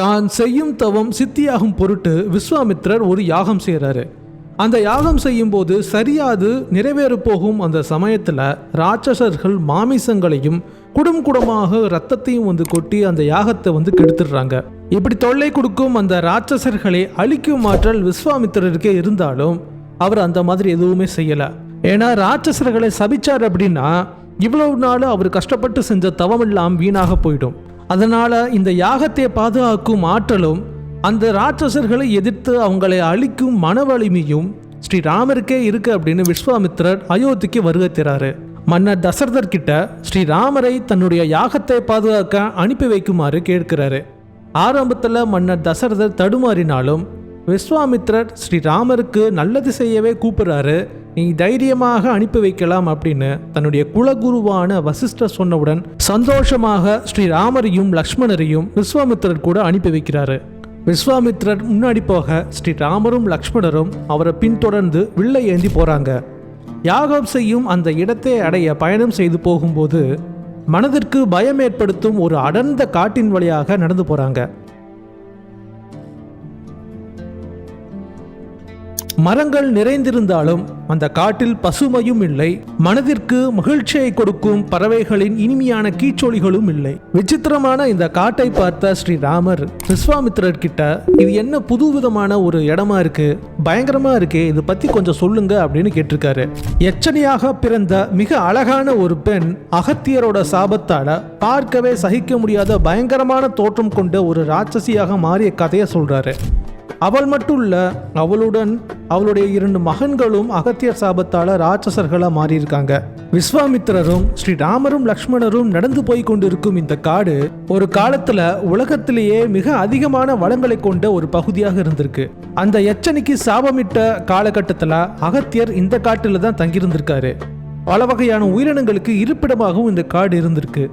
தான் செய்யும் தவம் சித்தியாகும் பொருட்டு விஸ்வாமித்திரர் ஒரு யாகம் செய்கிறாரு அந்த யாகம் செய்யும்போது சரியாது நிறைவேற போகும் அந்த சமயத்தில் ராட்சசர்கள் மாமிசங்களையும் குடும் குடமாக ரத்தத்தையும் வந்து கொட்டி அந்த யாகத்தை வந்து கெடுத்துடுறாங்க. இப்படி தொல்லை கொடுக்கும் அந்த ராட்சசர்களை அழிக்கும் ஆற்றல் விஸ்வாமித்திரருக்கே இருந்தாலும் அவர் அந்த மாதிரி எதுவுமே செய்யலை. ஏன்னா ராட்சசர்களை சபிச்சார் அப்படின்னா இவ்வளவு நாள் அவர் கஷ்டப்பட்டு செஞ்ச தவமெல்லாம் வீணாக போயிடும். அதனால் இந்த யாகத்தை பாதுகாக்கும் ஆற்றலும் அந்த ராட்சசர்களை எதிர்த்து அவங்களை அழிக்கும் மன வலிமையும் ஸ்ரீராமருக்கே இருக்கு அப்படின்னு விஸ்வாமித்ரர் அயோத்திக்கு வருகத்திறாரு மன்னர் தசரதர் கிட்ட ஸ்ரீராமரை தன்னுடைய யாகத்தை பாதுகாக்க அனுப்பி வைக்குமாறு கேட்கிறாரு. ஆரம்பத்தில் மன்னர் தசரதர் தடுமாறினாலும் விஸ்வாமித்திரர் ஸ்ரீராமருக்கு நல்லது செய்யவே கூப்பிடுறாரு. நீ தைரியமாக அனுப்பி வைக்கலாம் அப்படின்னு தன்னுடைய குலகுருவான வசிஷ்டர் சொன்னவுடன் சந்தோஷமாக ஸ்ரீராமரையும் லக்ஷ்மணரையும் விஸ்வாமித்திரர் கூட அனுப்பி வைக்கிறாரு. விஸ்வாமித்திரர் முன்னாடி போக ஸ்ரீராமரும் லக்ஷ்மணரும் அவரை பின்தொடர்ந்து வில்லை ஏந்தி போறாங்க. யாகம் செய்யும் அந்த இடத்தை அடைய பயணம் செய்து போகும்போது மனதிற்கு பயம் ஏற்படுத்தும் ஒரு அடர்ந்த காட்டின் வழியாக நடந்து போறாங்க. மரங்கள் நிறைந்திருந்தாலும் அந்த காட்டில் பசுமையும் இல்லை மனதிற்கு மகிழ்ச்சியை கொடுக்கும் பறவைகளின் இனிமையான கீச்சொலிகளும் இல்லை. விசித்திரமான இந்த காட்டை பார்த்த ஸ்ரீராமர் விஸ்வாமித்திரர் கிட்ட இது என்ன புதுவிதமான ஒரு இடமா இருக்கு? பயங்கரமா இருக்கே இது பத்தி கொஞ்சம் சொல்லுங்க அப்படின்னு கேட்டிருக்காரு. எச்சனையாக பிறந்த மிக அழகான ஒரு பெண் அகத்தியரோட சாபத்தால பார்க்கவே சகிக்க முடியாத பயங்கரமான தோற்றம் கொண்ட ஒரு ராட்சசியாக மாறிய கதையை சொல்றாரு. அவள் மட்டும் இல்லை அவளுடன் அவளுடைய இரண்டு மகன்களும் அகத்தியர் சாபத்தால் ராட்சசர்களாக மாறியிருக்காங்க. விஸ்வாமித்திரரும் ஸ்ரீராமரும் லக்ஷ்மணரும் நடந்து போய் கொண்டிருக்கும் இந்த காடு ஒரு காலத்துல உலகத்திலேயே மிக அதிகமான வளங்களை கொண்ட ஒரு பகுதியாக இருந்திருக்கு. அந்த எச்சனிக்கு சாபமிட்ட காலகட்டத்தில் அகத்தியர் இந்த காட்டில் தான் தங்கியிருந்திருக்காரு. பல வகையான உயிரினங்களுக்கு இருப்பிடமாகவும் இந்த காடு இருந்திருக்கு.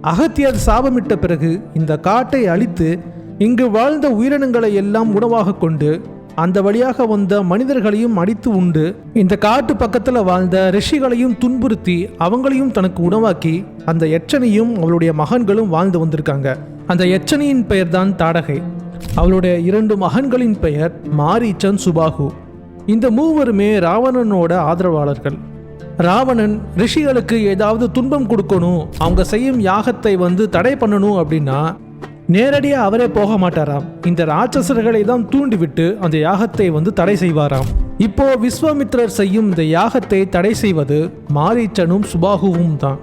அகத்தியர் சாபமிட்ட பிறகு இந்த காட்டை அழித்து இங்கு வாழ்ந்த உயிரினங்களை எல்லாம் உணவாக கொண்டு அந்த வழியாக வந்த மனிதர்களையும் அடித்து உண்டு. இந்த காட்டு பக்கத்தில் வாழ்ந்த ரிஷிகளையும் துன்புறுத்தி அவங்களையும் தனக்கு உணவாக்கி அந்த எச்சனையும் அவளுடைய மகன்களும் வாழ்ந்து வந்திருக்காங்க. அந்த எச்சனையின் பெயர் தான் தாடகை. அவளுடைய இரண்டு மகன்களின் பெயர் மாரீச்சன் சுபாகு. இந்த மூவருமே ராவணனோட ஆதரவாளர்கள். ராவணன் ரிஷிகளுக்கு ஏதாவது துன்பம் கொடுக்கணும் அவங்க செய்யும் யாகத்தை வந்து தடை பண்ணணும் அப்படின்னா நேரடியாக அவரே போக மாட்டாராம் இந்த ராட்சசர்களை தான் தூண்டிவிட்டு அந்த யாகத்தை வந்து தடை செய்வாராம். இப்போ விஸ்வாமித்திரர் செய்யும் இந்த யாகத்தை தடை செய்வது மாரீச்சனும் சுபாகுவும் தான்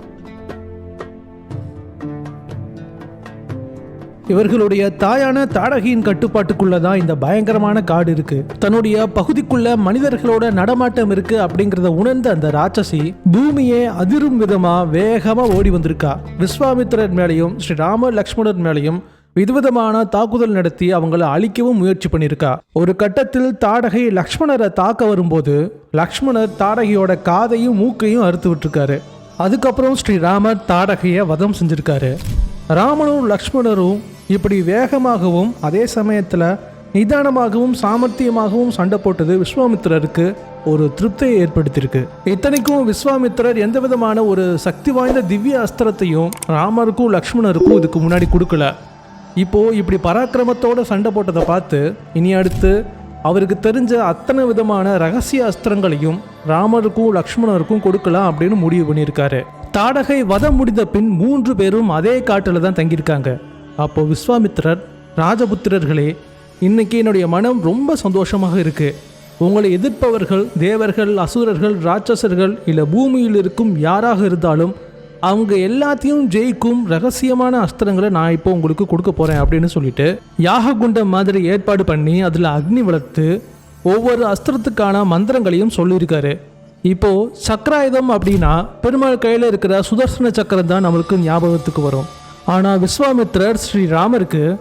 இவர்களுடைய தாயான தாடகியின் கட்டுப்பாட்டுக்குள்ள தான் இந்த பயங்கரமான காடு இருக்கு. தன்னுடைய பகுதிக்குள்ள மனிதர்களோட நடமாட்டம் இருக்கு அப்படிங்கறத உணர்ந்த அந்த ராட்சசி பூமியே அதிரும் விதமா வேகமா ஓடி வந்திருக்கா. விஸ்வாமித்திரர் மேலையும் ஸ்ரீராம லக்ஷ்மணர் மேலையும் விதவிதமான தாக்குதல் நடத்தி அவங்கள அழிக்கவும் முயற்சி பண்ணியிருக்கா ஒரு கட்டத்தில் தாடகை லக்ஷ்மணரை தாக்க வரும்போது லக்ஷ்மணர் தாடகையோட காதையும் மூக்கையும் அறுத்து விட்டுருக்காரு. அதுக்கப்புறம் ஸ்ரீராமர் தாடகையை வதம் செஞ்சிருக்காரு. ராமனும் லக்ஷ்மணரும் இப்படி வேகமாகவும் அதே சமயத்தில் நிதானமாகவும் சாமர்த்தியமாகவும் சண்டை போட்டது விஸ்வாமித்திரருக்கு ஒரு திருப்தியை ஏற்படுத்தியிருக்கு. இத்தனைக்கும் விஸ்வாமித்திரர் எந்த விதமான ஒரு சக்தி வாய்ந்த திவ்ய அஸ்திரத்தையும் ராமருக்கும் லக்ஷ்மணருக்கும் இதுக்கு முன்னாடி கொடுக்கல. இப்போ இப்படி பராக்கிரமத்தோட சண்டை போட்டதை பார்த்து இனி அடுத்து அவருக்கு தெரிஞ்ச அத்தனை விதமான ரகசிய அஸ்திரங்களையும் ராமருக்கும் லக்ஷ்மணருக்கும் கொடுக்கலாம் அப்படின்னு முடிவு பண்ணியிருக்காரு. தாடகை வதம் முடிந்த பின் மூன்று பேரும் அதே காட்டில் தான் தங்கியிருக்காங்க. அப்போ விஸ்வாமித்திரர் ராஜபுத்திரர்களே இன்னைக்கு என்னுடைய மனம் ரொம்ப சந்தோஷமாக இருக்கு. உங்களை எதிர்ப்பவர்கள் தேவர்கள் அசுரர்கள் ராட்சசர்கள் இல்லை பூமியில் இருக்கும் யாராக இருந்தாலும் அவங்க எல்லாத்தையும் ஜெயிக்கும் ரகசியமான அஸ்திரங்களை நான் இப்போ உங்களுக்கு கொடுக்க போகிறேன் அப்படின்னு சொல்லிட்டு யாக குண்டம் மாதிரி ஏற்பாடு பண்ணி அதில் அக்னி வளர்த்து ஒவ்வொரு அஸ்திரத்துக்கான மந்திரங்களையும் சொல்லியிருக்காரு. இப்போது சக்கராயுதம் அப்படின்னா பெருமாள் கையில் இருக்கிற சுதர்சன சக்கரம் தான் நம்மளுக்கு ஞாபகத்துக்கு வரும். ஆனால் விஸ்வாமித்திரர் ஸ்ரீராமருக்கு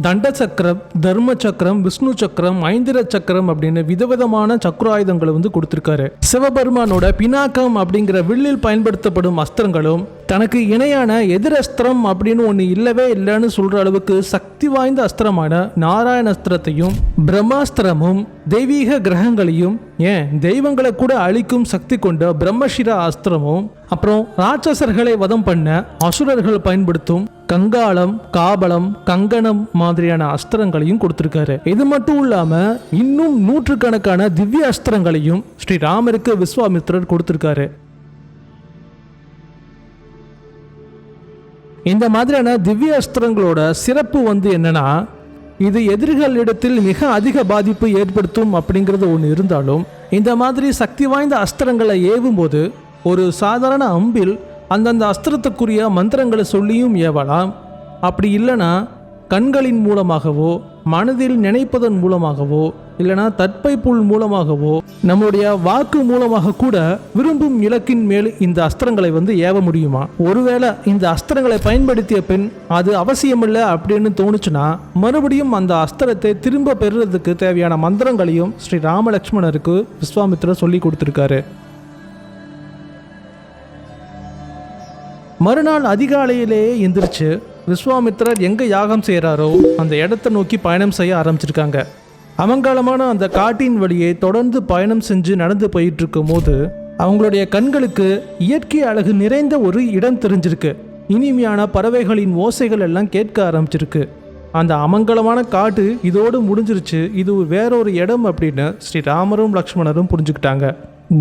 தண்ட சக்கரம் தர்ம சக்கரம் விஷ்ணு சக்கரம் ஐந்திர சக்கரம் அப்படின்னு விதவிதமான சக்கராயுதங்களை வந்து கொடுத்துருக்காரு. சிவபெருமானோட பினாக்கம் அப்படிங்கிற வில்லில் பயன்படுத்தப்படும் அஸ்திரங்களும் தனக்கு இணையான எதிரஸ்திரம் அப்படின்னு ஒன்று இல்லவே இல்லைன்னு சொல்கிற அளவுக்கு சக்தி வாய்ந்த அஸ்திரமான நாராயண அஸ்திரத்தையும் பிரம்மாஸ்திரமும் தெய்வீக கிரகங்களையும் ஏன் தெய்வங்களை கூட அழிக்கும் சக்தி கொண்ட பிரம்மஷிரா அஸ்திரமும் அப்புறம் ராட்சசர்களை வதம் பண்ண அசுரர்கள் பயன்படுத்தும் கங்காளம் காபலம் கங்கணம் மாதிரியான அஸ்திரங்களையும் கொடுத்திருக்காரு. இது மட்டும் இல்லாம இன்னும் நூற்றுக்கணக்கான திவ்ய அஸ்திரங்களையும் ஸ்ரீராமருக்கு விஸ்வாமித்திரர் கொடுத்திருக்காரு. இந்த மாதிரியான திவ்ய அஸ்திரங்களோட சிறப்பு வந்து என்னன்னா இது எதிரிகளிடத்தில் மிக அதிக பாதிப்பு ஏற்படுத்தும் அப்படிங்கிறது ஒன்று இருந்தாலும் இந்த மாதிரி சக்தி வாய்ந்த அஸ்திரங்களை ஏவும்போது ஒரு சாதாரண அம்பில் அந்தந்த அஸ்திரத்துக்குரிய மந்திரங்களை சொல்லியும் ஏவலாம். அப்படி இல்லைன்னா கண்களின் மூலமாகவோ மனதில் நினைப்பதன் மூலமாகவோ இல்லைனா தட்பை புல் மூலமாகவோ நம்மளுடைய வாக்கு மூலமாக கூட விரும்பும் இலக்கின் மேல் இந்த அஸ்திரங்களை வந்து ஏவ முடியுமா? ஒருவேளை இந்த அஸ்திரங்களை பயன்படுத்திய பின் அது அவசியமில்லை அப்படின்னு தோணுச்சுன்னா மறுபடியும் அந்த அஸ்திரத்தை திரும்ப பெறுறதுக்கு தேவையான மந்திரங்களையும் ஸ்ரீ ராமலட்சுமணருக்கு விஸ்வாமித்ரர் சொல்லி கொடுத்துருக்காரு. மறுநாள் அதிகாலையிலேயே எந்திரிச்சு விஸ்வாமித்திரர் எங்கே யாகம் செய்கிறாரோ அந்த இடத்தை நோக்கி பயணம் செய்ய ஆரம்பிச்சிருக்காங்க. அமங்கலமான அந்த காட்டின் வழியே தொடர்ந்து பயணம் செஞ்சு நடந்து போயிட்டு இருக்கும் போது அவங்களுடைய கண்களுக்கு இயற்கை அழகு நிறைந்த ஒரு இடம் தெரிஞ்சிருக்கு. இனிமையான பறவைகளின் ஓசைகள் எல்லாம் கேட்க ஆரம்பிச்சிருக்கு. அந்த அமங்கலமான காட்டு இதோடு முடிஞ்சிருச்சு இது வேறொரு இடம் அப்படின்னு ஸ்ரீராமரும் லக்ஷ்மணரும் புரிஞ்சுக்கிட்டாங்க.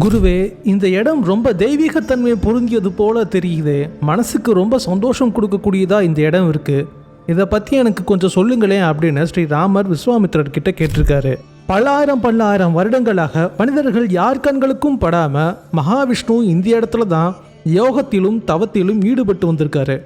குருவே இந்த இடம் ரொம்ப தெய்வீகத்தன்மை பொருந்தியது போல தெரியுது. மனசுக்கு ரொம்ப சந்தோஷம் கொடுக்கக்கூடியதா இந்த இடம் இருக்குது இதை பற்றி எனக்கு கொஞ்சம் சொல்லுங்களேன் அப்படின்னு ஸ்ரீராமர் விஸ்வாமித்திரர் கிட்ட கேட்டிருக்காரு. பல்லாயிரம் பல்லாயிரம் வருடங்களாக மனிதர்கள் யார் கண்களுக்கும் படாம மகாவிஷ்ணு இந்த இடத்துல தான் யோகத்திலும் தவத்திலும் ஈடுபட்டு வந்திருக்காரு.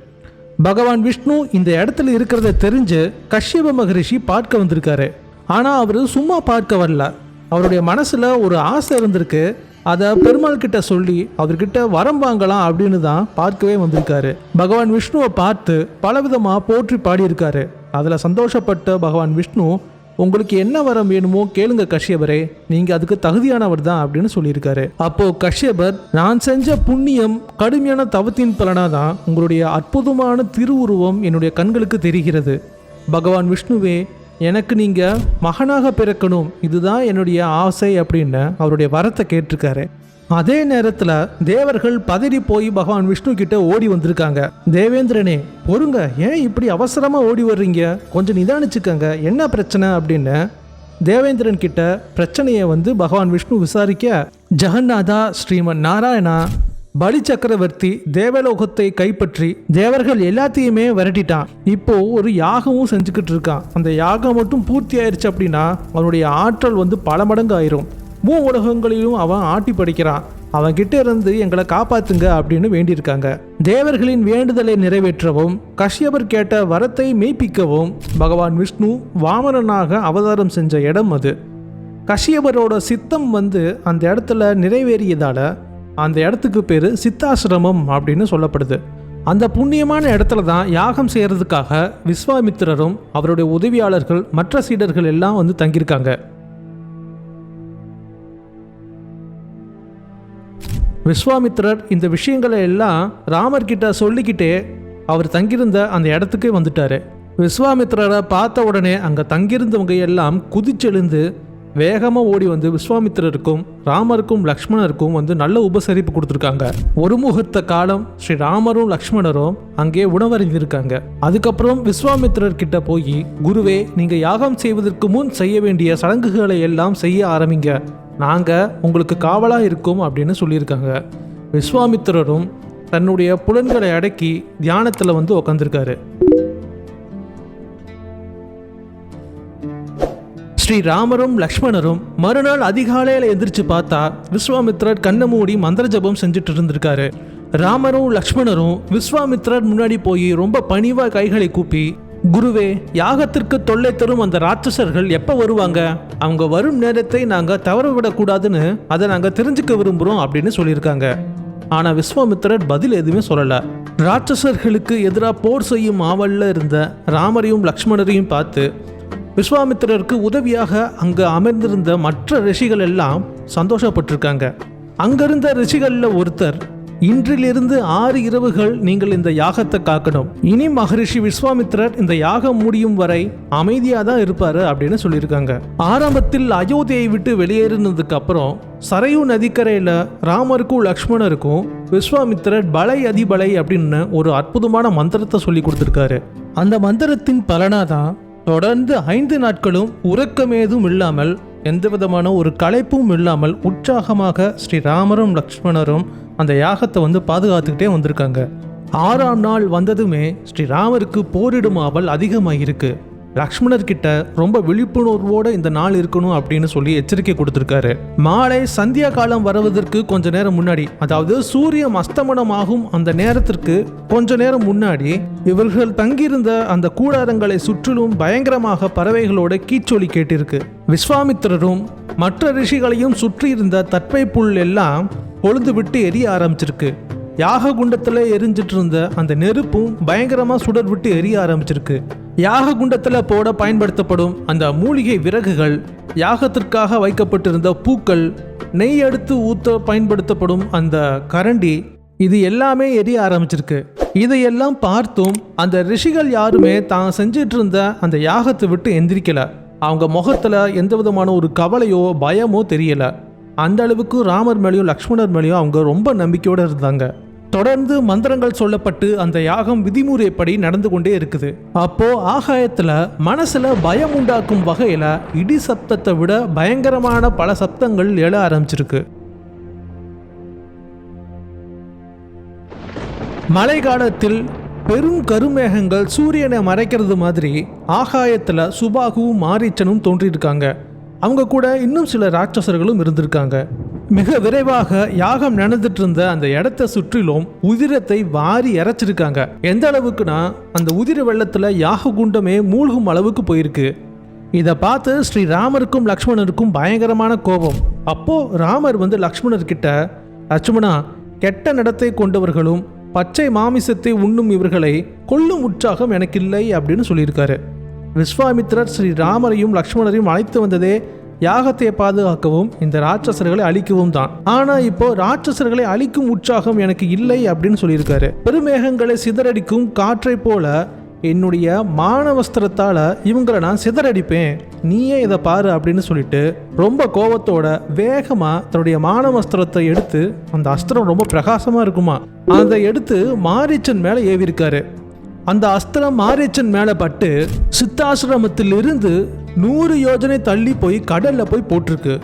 பகவான் விஷ்ணு இந்த இடத்துல இருக்கிறத தெரிஞ்சு கஷ்யப மகரிஷி பார்க்க வந்திருக்காரு. ஆனால் அவர் சும்மா பார்க்க வரல. அவருடைய மனசில் ஒரு ஆசை இருந்திருக்கு. அதை பெருமாள் கிட்ட சொல்லி அவர்கிட்ட வரம் வாங்கலாம் அப்படின்னு தான் பார்க்கவே வந்திருக்காரு. பகவான் விஷ்ணுவை பார்த்து பலவிதமாக போற்றி பாடியிருக்காரு. அதில் சந்தோஷப்பட்ட பகவான் விஷ்ணு உங்களுக்கு என்ன வரம் வேணுமோ கேளுங்க கஷ்யபரே நீங்க அதுக்கு தகுதியானவர் தான் அப்படின்னு சொல்லியிருக்காரு. அப்போ கஷ்யபர் நான் செஞ்ச புண்ணியம் கடுமையான தவத்தின் பலனா தான் உங்களுடைய அற்புதமான திருவுருவம் என்னுடைய கண்களுக்கு தெரிகிறது. பகவான் விஷ்ணுவே எனக்கு நீங்கள் மகனாக பிறக்கணும் இதுதான் என்னுடைய ஆசை அப்படின்னு அவருடைய வரத்தை கேட்டிருக்காரு. அதே நேரத்தில் தேவர்கள் பதறி போய் பகவான் விஷ்ணு கிட்ட ஓடி வந்திருக்காங்க. தேவேந்திரனே பொறுங்க ஏன் இப்படி அவசரமாக ஓடி வர்றீங்க? கொஞ்சம் நிதானிச்சுக்கங்க என்ன பிரச்சனை அப்படின்னு தேவேந்திரன் கிட்ட பிரச்சனையை வந்து பகவான் விஷ்ணு விசாரிக்க ஜெகநாதா ஸ்ரீமன் நாராயணா பலி சக்கரவர்த்தி தேவலோகத்தை கைப்பற்றி தேவர்கள் எல்லாத்தையுமே விரட்டிட்டான். இப்போ ஒரு யாகமும் செஞ்சுக்கிட்டு இருக்கான். அந்த யாகம் மட்டும் பூர்த்தி ஆயிடுச்சு அப்படின்னா அவனுடைய ஆற்றல் வந்து பல மடங்கு ஆயிரும். மூ உலகங்களிலும் அவன் ஆட்டி படிக்கிறான். அவன் கிட்ட இருந்து எங்களை காப்பாத்துங்க அப்படின்னு வேண்டியிருக்காங்க. தேவர்களின் வேண்டுதலை நிறைவேற்றவும் கஷ்யபர் கேட்ட வரத்தை மெய்ப்பிக்கவும் பகவான் விஷ்ணு வாமனனாக அவதாரம் செஞ்ச இடம் அது. கஷ்யபரோட சித்தம் வந்து அந்த இடத்துல நிறைவேறியதால அந்த இடத்துக்கு பேர் சித்தாசிரமம் அப்படின்னு சொல்லப்படுது. அந்த புண்ணியமான இடத்துல தான் யாகம் செய்கிறதுக்காக விஸ்வாமித்திரரும் அவருடைய உதவியாளர்கள் மற்ற சீடர்கள் எல்லாம் வந்து தங்கியிருக்காங்க. விஸ்வாமித்திரர் இந்த விஷயங்களை எல்லாம் ராமர்கிட்ட சொல்லிக்கிட்டே அவர் தங்கியிருந்த அந்த இடத்துக்கே வந்துட்டார். விஸ்வாமித்திரரை பார்த்த உடனே அங்கே தங்கியிருந்தவங்க எல்லாம் குதிச்செழுந்து வேகமாக ஓடி வந்து விஸ்வாமித்திரருக்கும் ராமருக்கும் லக்ஷ்மணருக்கும் வந்து நல்ல உபசரிப்பு கொடுத்துருக்காங்க. ஒரு முகூர்த்த காலம் ஸ்ரீ ராமரும் லக்ஷ்மணரும் அங்கே உணவறிந்திருக்காங்க அதுக்கப்புறம் விஸ்வாமித்திரர் கிட்ட போய் குருவே நீங்க யாகம் செய்வதற்கு முன் செய்ய வேண்டிய சடங்குகளை எல்லாம் செய்ய ஆரம்பிங்க. நாங்க உங்களுக்கு காவலா இருக்கோம் அப்படின்னு சொல்லியிருக்காங்க. விஸ்வாமித்திரரும் தன்னுடைய புலன்களை அடக்கி தியானத்தில் வந்து உக்காந்துருக்காரு. ஸ்ரீ ராமரும் லக்ஷ்மணரும் மறுநாள் அதிகாலையில் எந்திரிச்சு பார்த்தா விஸ்வாமித்ரர் கண்ணை மூடி மந்திர ஜபம் செஞ்சுட்டு இருந்திருக்காரு. ராமரும் லக்ஷ்மணரும் விஸ்வாமித்ரர் முன்னாடி போய் ரொம்ப பணிவா கைகளை கூப்பி குருவே யாகத்திற்கு தொல்லை தரும் அந்த ராட்சசர்கள் எப்போ வருவாங்க? அவங்க வரும் நேரத்தை நாங்கள் தவற விடக்கூடாதுன்னு அதை நாங்கள் தெரிஞ்சுக்க விரும்புகிறோம் அப்படின்னு சொல்லியிருக்காங்க. ஆனால் விஸ்வாமித்திரர் பதில் எதுவுமே சொல்லலை. ராட்சசர்களுக்கு எதிராக போர் செய்யும் ஆவலில் இருந்த ராமரையும் லக்ஷ்மணரையும் பார்த்து விஸ்வாமித்திரருக்கு உதவியாக அங்கு அமர்ந்திருந்த மற்ற ரிஷிகள் எல்லாம் சந்தோஷப்பட்டிருக்காங்க. அங்கிருந்த ரிஷிகளில் ஒருத்தர் இன்றிலிருந்து ஆறு இரவுகள் நீங்கள் இந்த யாகத்தை காக்கணும். இனி மகரிஷி விஸ்வாமித்ரர் இந்த யாகம் முடியும் வரை அமைதியாக தான் இருப்பாரு அப்படின்னு சொல்லியிருக்காங்க. ஆரம்பத்தில் அயோத்தியை விட்டு வெளியேறினதுக்கு அப்புறம் சரையு நதிக்கரையில் ராமருக்கும் லக்ஷ்மணருக்கும் விஸ்வாமித்ரர் பலை அதிபலை அப்படின்னு ஒரு அற்புதமான மந்திரத்தை சொல்லி கொடுத்துருக்காரு. அந்த மந்திரத்தின் பலனாதான் தொடர்ந்து ஐந்து நாட்களும் உறக்கமேதும் இல்லாமல் எந்த விதமான ஒரு களைப்பும் இல்லாமல் உற்சாகமாக ஸ்ரீராமரும் லக்ஷ்மணரும் அந்த யாகத்தை வந்து பாதுகாத்துக்கிட்டே வந்திருக்காங்க. ஆறாம் நாள் வந்ததுமே ஸ்ரீராமருக்கு போரிடும் ஆவல் அதிகமாகிருக்கு லக்ஷ்மணர்கிட்ட ரொம்ப விழிப்புணர்வோட இந்த நாள் இருக்கணும் அப்படின்னு சொல்லி எச்சரிக்கை கொடுத்துருக்காரு. மாலை சந்தியா காலம் வருவதற்கு கொஞ்ச நேரம் முன்னாடி அதாவது சூரியன் அஸ்தமனம் ஆகும் அந்த நேரத்திற்கு கொஞ்ச நேரம் முன்னாடி இவர்கள் தங்கியிருந்த அந்த கூடாரங்களை சுற்றிலும் பயங்கரமாக பறவைகளோட கீச்சொலி கேட்டிருக்கு. விஸ்வாமித்திரரும் மற்ற ரிஷிகளையும் சுற்றியிருந்த தட்பை புல் எல்லாம் பொழுது விட்டு எரிய ஆரம்பிச்சிருக்கு. யாக குண்டத்தில் எரிஞ்சிட்டு இருந்த அந்த நெருப்பும் பயங்கரமாக சுடர் விட்டு எரிய ஆரம்பிச்சிருக்கு. யாக குண்டத்தில் போட பயன்படுத்தப்படும் அந்த மூலிகை விறகுகள் யாகத்திற்காக வைக்கப்பட்டிருந்த பூக்கள் நெய் எடுத்து ஊத்த பயன்படுத்தப்படும் அந்த கரண்டி இது எல்லாமே எரிய ஆரம்பிச்சிருக்கு. இதையெல்லாம் பார்த்தும் அந்த ரிஷிகள் யாருமே தான் செஞ்சிட்டு இருந்த அந்த யாகத்தை விட்டு எந்திரிக்கல. அவங்க முகத்துல எந்த விதமான ஒரு கவலையோ பயமோ தெரியல. அந்த அளவுக்கு ராமர் மேலேயும் லக்ஷ்மணர் மேலேயும் அவங்க ரொம்ப நம்பிக்கையோடு இருந்தாங்க. தொடர்ந்து மந்திரங்கள் சொல்லப்பட்டு அந்த யாகம் விதிமுறைப்படி நடந்து கொண்டே இருக்குது. அப்போ ஆகாயத்துல மனசுல பயம் உண்டாக்கும் வகையில இடி சப்தத்தை விட பயங்கரமான பல சப்தங்கள் எழ ஆரம்பிச்சிருக்கு. மழை காலத்தில் பெரும் கருமேகங்கள் சூரியனை மறைக்கிறது மாதிரி ஆகாயத்தில் சுபாகுவும் மாரீச்சனும் தோன்றியிருக்காங்க. அவங்க கூட இன்னும் சில ராட்சசர்களும் இருந்திருக்காங்க. மிக விரைவாக யாகம் நடந்துட்டு இருந்த அந்த இடத்த சுற்றிலும் உதிரத்தை வாரி இறைச்சிருக்காங்க எந்த அளவுக்குனா அந்த உதிர வெள்ளத்துல யாக குண்டமே மூழ்கும் அளவுக்கு போயிருக்கு. இதை பார்த்து ஸ்ரீ ராமருக்கும் லக்ஷ்மணருக்கும் பயங்கரமான கோபம். அப்போ ராமர் வந்து லக்ஷ்மணர் கிட்ட லட்சுமணா கெட்ட நடத்தை கொண்டவர்களும் பச்சை மாமிசத்தை உண்ணும் இவர்களை கொல்லும் உற்சாகம் எனக்கு இல்லை அப்படின்னு சொல்லியிருக்காரு. விஸ்வாமித்ரர் ஸ்ரீ ராமரையும் லக்ஷ்மணரையும் அழைத்து வந்ததே யாகத்தை பாதுகாக்கவும் இந்த ராட்சசர்களை அழிக்கவும் தான். ஆனா இப்போ ராட்சசர்களை அழிக்கும் உற்சாகம் எனக்கு இல்லை அப்படின்னு சொல்லியிருக்காரு. பெருமேகங்களை சிதறடிக்கும் காற்றை போல என்னுடைய மானவஸ்திரத்தால இவங்களை நான் சிதறடிப்பேன். நீயே இதை பாரு அப்படின்னு சொல்லிட்டு ரொம்ப கோவத்தோட வேகமா தன்னுடைய மானவஸ்திரத்தை எடுத்து அந்த அஸ்திரம் ரொம்ப பிரகாசமா இருக்குமா. அதை எடுத்து மாரிச்சன் மேல ஏவிருக்காரு அந்த அஸ்திரம் மாரிச்சன் மேல பட்டு சித்தாசிரமத்திலிருந்து நூறு யோஜனை தள்ளி போய் கடலில் போய் போட்டிருக்கு.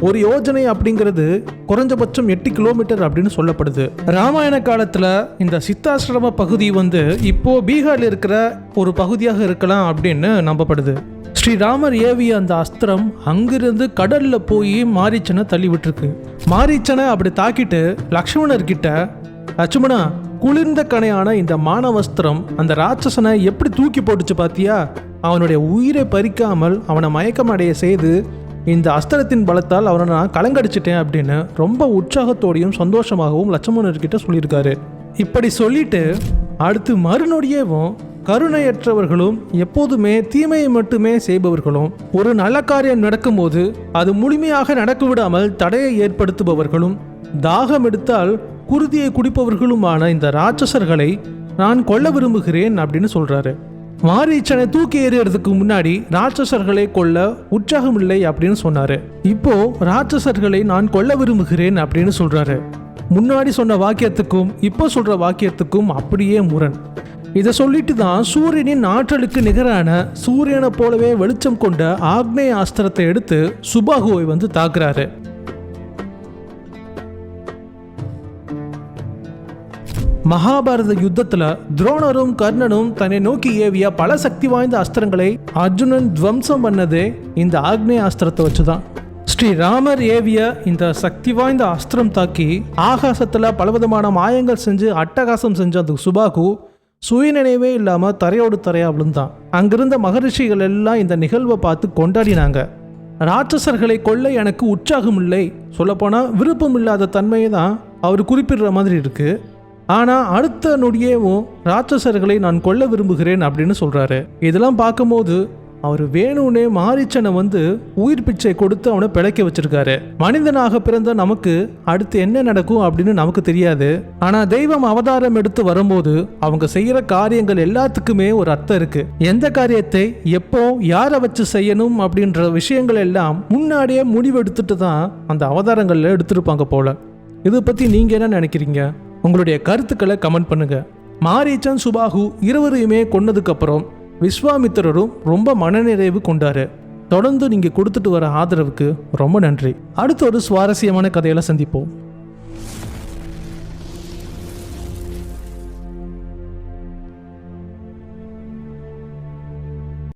ஒரு யோஜனை அப்படிங்கிறது குறைஞ்சபட்சம் எட்டு கிலோமீட்டர் அப்படின்னு சொல்லப்படுது. ராமாயண காலத்தில் இந்த சித்தாசிரம பகுதி வந்து இப்போ பீகாரில் இருக்கிற ஒரு பகுதியாக இருக்கலாம் அப்படின்னு நம்பப்படுது. ஸ்ரீராமர் ஏவிய அந்த அஸ்திரம் அங்கிருந்து கடலில் போய் மாரிச்சனை தள்ளி விட்டுருக்கு. மாரிச்சனை அப்படி தாக்கிட்டு லக்ஷ்மணர்கிட்ட லட்சுமணா குளிர்ந்த கணையான இந்த மானவஸ்திரம் அந்த ராட்சசனை எப்படி தூக்கி போட்டுச்சு பாத்தியா? அவனுடைய உயிரை பறிக்காமல் அவனை மயக்கம் அடைய செய்து இந்த அஸ்திரத்தின் பலத்தால் அவனை நான் கலங்கடிச்சிட்டேன் அப்படின்னு ரொம்ப உற்சாகத்தோடையும் சந்தோஷமாகவும் லட்சுமணர்கிட்ட சொல்லியிருக்காரு. இப்படி சொல்லிட்டு அடுத்து மறுநொடியேவும் கருணையற்றவர்களும் எப்போதுமே தீமையை மட்டுமே செய்பவர்களும் ஒரு நல்ல காரியம் நடக்கும்போது அது முழுமையாக நடக்க விடாமல் தடையை ஏற்படுத்துபவர்களும் தாகம் எடுத்தால் குருதியை குடிப்பவர்களுமான இந்த ராட்சசர்களை நான் கொல்ல விரும்புகிறேன் அப்படின்னு சொல்றாரு. மாரீச்சனை தூக்கி எறியறதுக்கு முன்னாடி ராட்சசர்களை கொல்ல உற்சாகம் இல்லை அப்படின்னு சொன்னாரு. இப்போ ராட்சசர்களை நான் கொல்ல விரும்புகிறேன் அப்படின்னு சொல்றாரு. முன்னாடி சொன்ன வாக்கியத்துக்கும் இப்போ சொல்ற வாக்கியத்துக்கும் அப்படியே முரண். இதை சொல்லிட்டு தான் சூரியனின் ஆற்றலுக்கு நிகரான சூரியனை போலவே வெளிச்சம் கொண்ட ஆக்னேய அஸ்திரத்தை எடுத்து சுபாகுவை வந்து தாக்குறாரு. மகாபாரத யுத்தத்துல துரோணரும் கர்ணனும் தன்னை நோக்கி ஏவிய பல சக்தி வாய்ந்த அஸ்திரங்களை அர்ஜுனன் துவம்சம் பண்ணதே இந்த ஆக்னேய அஸ்திரத்தை வச்சுதான். ஸ்ரீ ராமர் ஏவிய இந்த சக்தி வாய்ந்த அஸ்திரம் தாக்கி ஆகாசத்துல பலவிதமான மாயங்கள் செஞ்சு அட்டகாசம் செஞ்ச அந்த சுபாகு சுயநினைவே இல்லாம தரையோடு தரையா விழுந்தான். அங்கிருந்த மகரிஷிகள் எல்லாம் இந்த நிகழ்வை பார்த்து கொண்டாடினாங்க. ராட்சசர்களை கொல்ல எனக்கு உற்சாகம் இல்லை சொல்லப்போனால் விருப்பம் இல்லாத தன்மையை தான் அவர் குறிப்பிடுற மாதிரி இருக்குது ஆனால் அடுத்த நொடியேவும் ராட்சசர்களை நான் கொல்ல விரும்புகிறேன் அப்படின்னு சொல்கிறாரு இதெல்லாம் பார்க்கும்போது அவர் வேணும்னே மாரிச்சனை வந்து உயிர் பிச்சை கொடுத்து அவனை பிழைக்க வச்சிருக்காரு. மனிதனாக பிறந்த நமக்கு அடுத்து என்ன நடக்கும் அப்படின்னு நமக்கு தெரியாது. ஆனா தெய்வம் அவதாரம் எடுத்து வரும்போது அவங்க செய்யற காரியங்கள் எல்லாத்துக்குமே ஒரு அர்த்தம் இருக்கு. எந்த காரியத்தை எப்போ யாரை வச்சு செய்யணும் அப்படின்ற விஷயங்கள் எல்லாம் முன்னாடியே முடிவெடுத்துட்டு தான் அந்த அவதாரங்கள்ல எடுத்திருப்பாங்க போல. இதை பத்தி நீங்க என்ன நினைக்கிறீங்க? உங்களுடைய கருத்துக்களை கமெண்ட் பண்ணுங்க. மாரீச்சன் சுபாகு இருவரையுமே கொன்னதுக்கப்புறம் விஸ்வாமித்திரரும் ரொம்ப மனநிறைவு கொண்டாரு. தொடர்ந்து நீங்க கொடுத்துட்டு வர ஆதரவுக்கு ரொம்ப நன்றி. அடுத்த ஒரு சுவாரஸ்யமான கதையில சந்திப்போம்.